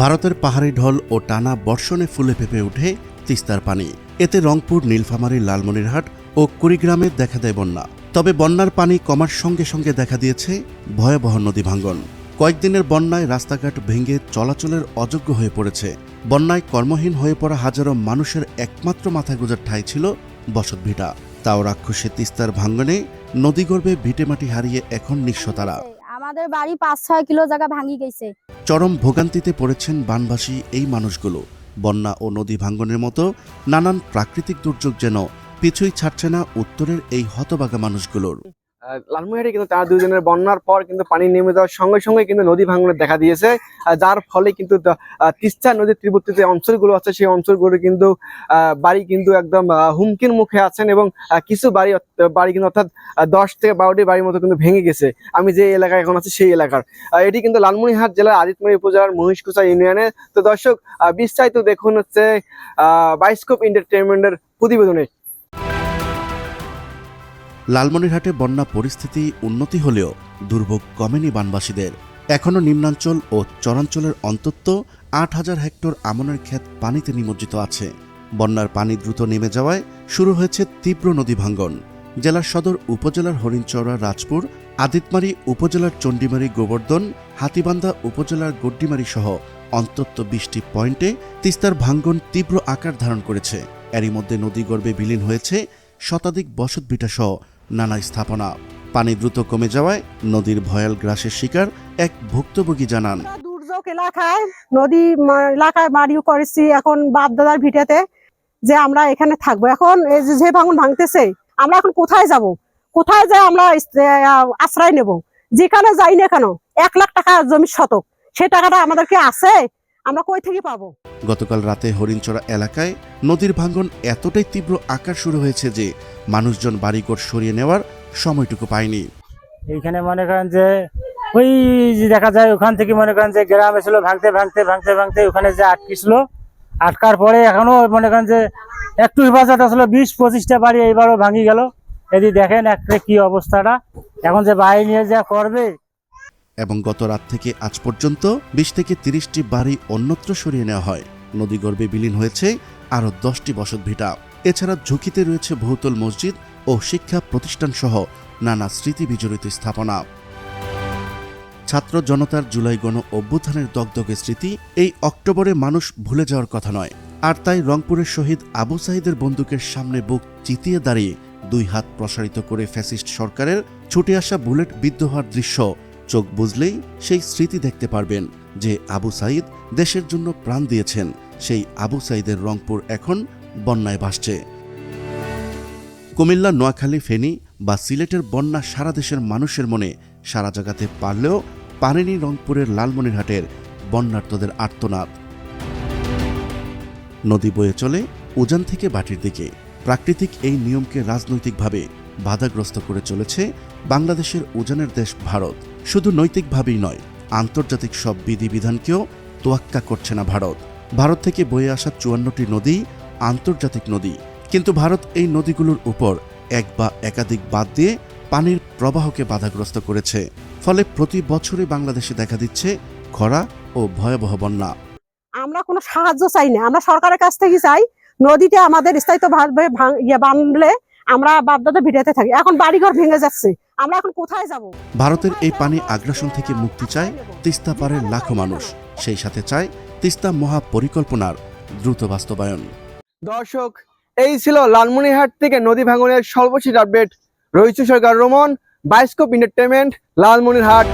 ভারতের পাহাড়ি ঢল ও টানা বর্ষণে ফুলে ফেপে ওঠে তিস্তার পানি। এতে রংপুর, নীলফামারী, লালমনিরহাট ও কুড়িগ্রামে দেখা দেয় বন্যা। তবে বন্যার পানি কমার সঙ্গে সঙ্গে দেখা দিয়েছে ভয়াবহ নদী ভাঙ্গন। কয়েকদিনের বন্যায় রাস্তাঘাট ভেঙে চলাচলের অযোগ্য হয়ে পড়েছে। বন্যায় কর্মহীন হয়ে পড়া হাজারো মানুষের একমাত্র মাথা গোজার ঠাঁই ছিল বসতভিটা তাও রাক্ষসে তিস্তার ভাঙ্গনে নদীগর্ভে ভিটেমাটি হারিয়ে এখন নিঃস্ব তারা। আমাদের বাড়ি পাঁচ ছয় কিলো জায়গা ভাঙি গেছে। চরম ভোগান্তিতে পড়েছেন বানবাসী এই মানুষগুলো। বন্যা ও নদী ভাঙ্গনের মতো নানান প্রাকৃতিক দুর্যোগ যেন পিছুই ছাড়ছে না উত্তরের এই হতবাগা মানুষগুলোর। আহ, লালমনিরহাটে কিন্তু তার দুই দিনের বন্যার পর কিন্তু পানি নেমে যাওয়ার সঙ্গে সঙ্গে কিন্তু নদী ভাঙনের দেখা দিয়েছে। যার ফলে কিন্তু তিস্তা নদীর তীরবর্তী যে অঞ্চলগুলো আছে সেই অঞ্চলগুলো কিন্তু বাড়ি কিন্তু একদম হুমকির মুখে আছেন এবং কিছু বাড়ি বাড়ি কিন্তু অর্থাৎ দশ থেকে বারোটি বাড়ির মতো কিন্তু ভেঙে গেছে। আমি যে এলাকায় এখন আছি সেই এলাকার। এটি কিন্তু লালমনিরহাট জেলার আদিতমণি উপজেলার মহিষকুচা ইউনিয়নে। তো দর্শক বিস্তারিত দেখুন হচ্ছে বাইস্কোপ এন্টারটেনমেন্টের প্রতিবেদনে। লালমনিরহাটে বন্যা পরিস্থিতি উন্নতি হলেও দুর্ভোগ কমেনি বানবাসীদের। এখনও নিম্নাঞ্চল ও চরাঞ্চলের অন্তত আট হাজার হেক্টর আমনের ক্ষেত পানিতে নিমজ্জিত আছে। বন্যার পানি দ্রুত নেমে যাওয়ায় শুরু হয়েছে তীব্র নদী ভাঙ্গন। জেলার সদর উপজেলার হরিণচড়া রাজপুর, আদিতমারি উপজেলার চণ্ডীমারি, গোবর্ধন, হাতিবান্ধা উপজেলার গড্ডিমারি সহ অন্তত বিশটি পয়েন্টে তিস্তার ভাঙ্গন তীব্র আকার ধারণ করেছে। এরই মধ্যে নদীগর্ভে বিলীন হয়েছে শতাধিক বসতভিটা সহ নানা স্থাপনা। পানি দ্রুত কমে যাওয়ায় নদীর ভয়াল গ্রাসের শিকার এক ভুক্তভোগী জানান। দুর্যোগ এলাকায় নদী এলাকায় বাড়িও করেছি এখন বাপ দাদার ভিটেতে যে আমরা এখানে থাকব। এখন এই যে ভাঙন ভাঙতেছে, আমরা এখন কোথায় যাব? কোথায় যাই আমরা আশ্রয় নেব? যেখানে যাই না কেন, এক লাখ টাকা জমির শতক। সে টাকাটা আমাদেরকে আছে? আমরা কই থেকে পাবো? গতকাল রাতে হরিণচড়া এলাকায় নদীর ভাঙ্গন এতটাই তীব্র আকার শুরু হয়েছে যে মানুষজন বাড়িঘর সরিয়ে নেওয়ার সময়টুকু পায়নি। এইখানে মনে করেন যে ওই যে দেখা যায় ওখান থেকে মনে করেন যে গ্রামে ছিল ভাঙতে ভাঙতে ভাঙতে ভাঙতে ওখানে যে আটকিছিল আটকার পরে এখনও মনে করেন যে একটু হেফাজত আসলে বিশ পঁচিশটা বাড়ি এইবারও ভাঙি গেল। যদি দেখেন একটা কি অবস্থাটা। এখন যে বাড়ি নিয়ে যা করবে এবং গত রাত থেকে আজ পর্যন্ত বিশ থেকে তিরিশটি বাড়ি অন্যত্র সরিয়ে নেওয়া হয়। নদীগর্ভে বিলীন হয়েছে আরও দশটি বসতভিটা। এছাড়া ঝুঁকিতে রয়েছে বহুতল মসজিদ ও শিক্ষা প্রতিষ্ঠান সহ নানা স্মৃতি বিজড়িত স্থাপনা। ছাত্র জনতার জুলাই গণ অভ্যুত্থানের দগদগে স্মৃতি, এই অক্টোবরে মানুষ ভুলে যাওয়ার কথা নয়। আর তাই রংপুরের শহীদ আবু সাহিদের বন্দুকের সামনে বুক চিতিয়ে দাঁড়িয়ে দুই হাত প্রসারিত করে ফ্যাসিস্ট সরকারের ছুটে আসা বুলেট বিদ্ধ হওয়ার দৃশ্য চোখ বুঝলেই সেই স্মৃতি দেখতে পারবেন যে আবু সাইদ দেশের জন্য প্রাণ দিয়েছেন। সেই আবু সাইদের রংপুর এখন বন্যায় ভাসছে। কুমিল্লা, নোয়াখালী, ফেনী বা সিলেটের বন্যা সারা দেশের মানুষের মনে সারা জাগাতে পারলেও পারেনি রংপুরের লালমনিরহাটের বন্যার্তদের আর্তনাদ। নদী বয়ে চলে উজান থেকে বাটির দিকে। প্রাকৃতিক এই নিয়মকে রাজনৈতিকভাবে বাধাগ্রস্ত করে চলেছে বাংলাদেশের উজানের দেশ ভারত। শুধু নৈতিকভাবেই নয়, আন্তর্জাতিক সব বিধিবিধানকেও তোয়াক্কা করছে না ভারত। ভারত থেকে বয়ে আসা চুয়ান্নটি নদী আন্তর্জাতিক নদী। কিন্তু ভারত এই নদীগুলোর উপর এক বা একাধিক বাদ দিয়ে পানির প্রবাহকে বাধাগ্রস্ত করেছে। ফলে প্রতি বছরই বাংলাদেশে দেখা দিচ্ছে খরা ও ভয়াবহ বন্যা। আমরা কোনো সাহায্য চাই না। আমরা সরকারের কাছ থেকে চাই নদীতে আমাদের স্থায়িত্ব ভাবে ভাঙ- ইয়ে বানলে আমরা বাপ দাদা ভিটাতে থাকি। এখন বাড়িঘর ভেঙে যাচ্ছে। আমরা এখন কোথায় যাব? ভারতের এই পানি আগ্রাসন থেকে মুক্তি চায় তিস্তা পারের লাখো মানুষ। সেই সাথে চায় তিস্তা মহাপরিকল্পনার দ্রুত বাস্তবায়ন। দর্শক এই ছিল লালমনিরহাট থেকে নদী ভাঙনের সর্বশেষ update Rohit Sarkar Romon bioscope entertainment Lalmonirhat.